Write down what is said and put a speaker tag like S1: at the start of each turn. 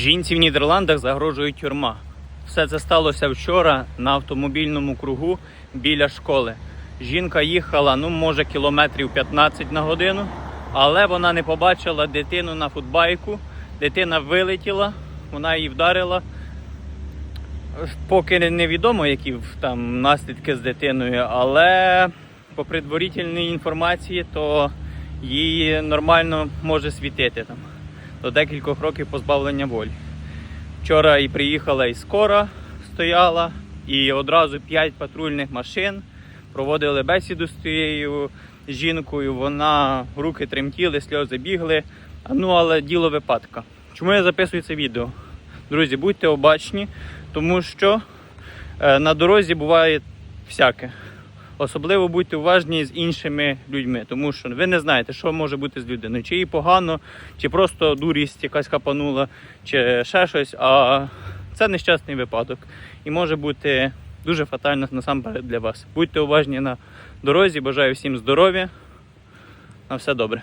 S1: Жінці в Нідерландах загрожує тюрма. Все це сталося вчора на автомобільному кругу біля школи. Жінка їхала, ну, може, кілометрів 15 на годину, але вона не побачила дитину на футбайку. Дитина вилетіла, вона її вдарила. Поки невідомо, які там наслідки з дитиною, але по предварительній інформації, то їй нормально може світити там до декількох років позбавлення волі. Вчора і приїхала і скора стояла, і одразу п'ять патрульних машин проводили бесіду з тією жінкою. Вона руки тремтіли, сльози бігли. Ну але діло випадка. Чому я записую це відео? Друзі, будьте обачні, тому що е, на дорозі буває всяке. Особливо будьте уважні з іншими людьми, тому що ви не знаєте, що може бути з людиною. Чи їй погано, чи просто дурість якась капанула, чи ще щось. А це нещасний випадок і може бути дуже фатально насамперед для вас. Будьте уважні на дорозі, бажаю всім здоров'я. На все добре.